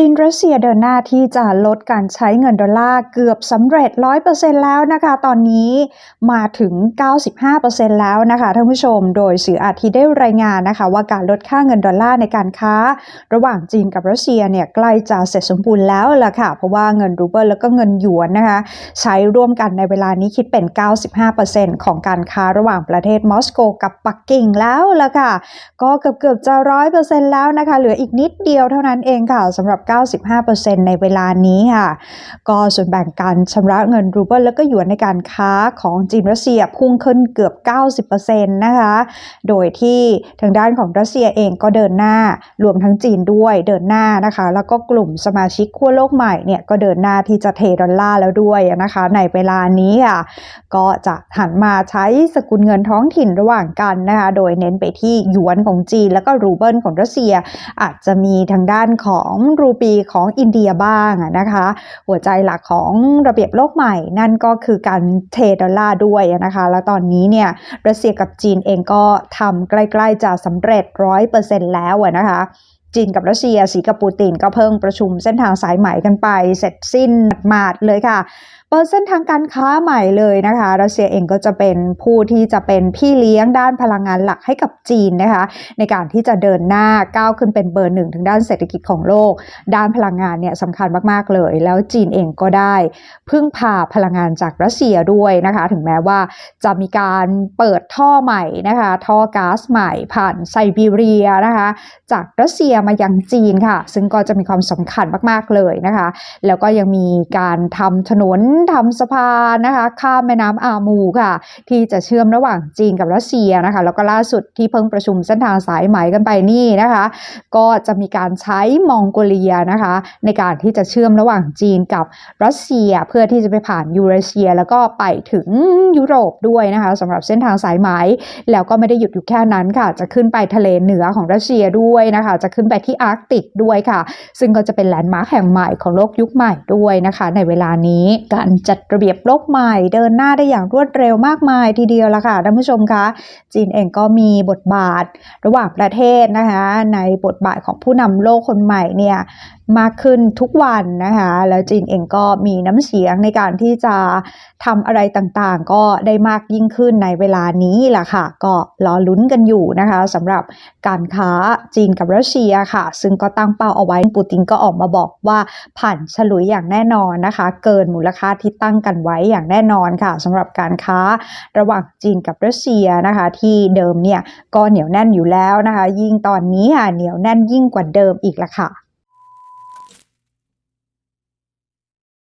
จีนรัสเซียเดินหน้าที่จะลดการใช้เงินดอลลาร์เกือบสำเร็จ 100%แล้วนะคะ ตอนนี้มาถึง 95%แล้วนะคะท่านผู้ชม โดยสื่ออาทิตย์ได้รายงานนะคะ ว่าการลดค่าเงินดอลลาร์ในการค้า ระหว่างจีนกับรัสเซียเนี่ยใกล้จะเสร็จสมบูรณ์แล้วล่ะค่ะ เพราะว่าเงินรูเบิลแล้วก็เงินหยวนนะคะ ใช้ร่วมกันในเวลานี้คิดเป็น 95%ของการค้าระหว่างประเทศมอสโกกับปักกิ่งแล้วล่ะค่ะ ก็เกือบเกือบจะ 100%แล้วนะคะ เหลืออีกนิดเดียวเท่านั้นเองค่ะสำหรับ95%ในเวลานี้ค่ะ ก็ส่วนแบ่งการชำระเงินรูเบิลแล้วก็หยวนในการค้าของจีนรัสเซียพุ่งขึ้นเกือบ 90%นะคะ โดยที่ทางด้านของรัสเซียเองก็เดินหน้ารวมทั้งจีนด้วยเดินหน้านะคะ แล้วก็กลุ่มสมาชิกขั้วโลกใหม่เนี่ยก็เดินหน้าที่จะเทดอลลาร์แล้วด้วยนะคะ ในเวลานี้ค่ะก็จะหันมาใช้สกุลเงินท้องถิ่นระหว่างกันนะคะ โดยเน้นไปที่หยวนของจีน แล้วก็รูเบิลของรัสเซีย อาจจะมีทางด้านของรูปีของอินเดียบ้างนะคะ หัวใจหลักของระเบียบโลกใหม่ นั่นก็คือการเทดอลลาร์ด้วยนะคะ แล้วตอนนี้เนี่ยรัสเซียกับจีนเองก็ทำใกล้ ๆ จะสำเร็จร้อยเปอร์เซ็นต์แล้วนะคะ จีนกับรัสเซียสีกับปูตินก็เพิ่งประชุมเส้นทางสายไหม่กันไป เสร็จสิ้นหมาดเลยค่ะ เปิดเส้นทางการค้าใหม่เลยนะคะ รัสเซียเองก็จะเป็นผู้ที่จะเป็นพี่เลี้ยงด้านพลังงานหลักให้กับจีนนะคะ ในการที่จะเดินหน้าก้าวขึ้นเป็นเบอร์หนึ่งทางด้านเศรษฐกิจของโลก ด้านพลังงานเนี่ยสำคัญมากๆเลย แล้วจีนเองก็ได้พึ่งพาพลังงานจากรัสเซียด้วยนะคะ ถึงแม้ว่าจะมีการเปิดท่อใหม่นะคะ ท่อก๊าซใหม่ผ่านไซบีเรียนะคะ จากรัสเซียมายังจีนค่ะ ซึ่งก็จะมีความสำคัญมากๆเลยนะคะ แล้วก็ยังมีการทำถนนทำสะพานนะคะ ข้ามแม่น้ำอามูค่ะ ที่จะเชื่อมระหว่างจีนกับรัสเซียนะคะ แล้วก็ล่าสุดที่เพิ่งประชุมเส้นทางสายไหมกันไปนี่นะคะ ก็จะมีการใช้มองโกเลียนะคะ ในการที่จะเชื่อมระหว่างจีนกับรัสเซียเพื่อที่จะไปผ่านยูเรเชีย แล้วก็ไปถึงยุโรปด้วยนะคะสำหรับเส้นทางสายไหมแล้วก็ไม่ได้หยุดอยู่แค่นั้นค่ะ จะขึ้นไปทะเลเหนือของรัสเซียด้วยนะคะ จะขึ้นไปที่อาร์กติกด้วยค่ะ ซึ่งก็จะเป็นแลนด์มาร์คแห่งใหม่ของโลกยุคใหม่ด้วยนะคะ ในเวลานี้การจัดระเบียบโลกใหม่ เดินหน้าได้อย่างรวดเร็วมากมายทีเดียวละค่ะท่านผู้ชมคะจีนเองก็มีบทบาทระหว่างประเทศนะคะในบทบาทของผู้นำโลกคนใหม่เนี่ย มากขึ้นทุกวันนะคะ แล้วจีนเองก็มีน้ำเสียงในการที่จะทำอะไรต่างๆ ก็ได้มากยิ่งขึ้นในเวลานี้แหละค่ะ ก็รอลุ้นกันอยู่นะคะสำหรับการค้าจีนกับรัสเซียค่ะ ซึ่งก็ตั้งเป้าเอาไว้ปูตินก็ออกมาบอกว่าผ่านฉลุยอย่างแน่นอนนะคะ เกินมูลค่าที่ตั้งกันไว้อย่างแน่นอนค่ะสำหรับการค้าระหว่างจีนกับรัสเซียนะคะ ที่เดิมเนี่ยก็เหนียวแน่นอยู่แล้วนะคะ ยิ่งตอนนี้ค่ะเหนียวแน่นยิ่งกว่าเดิมอีกละค่ะ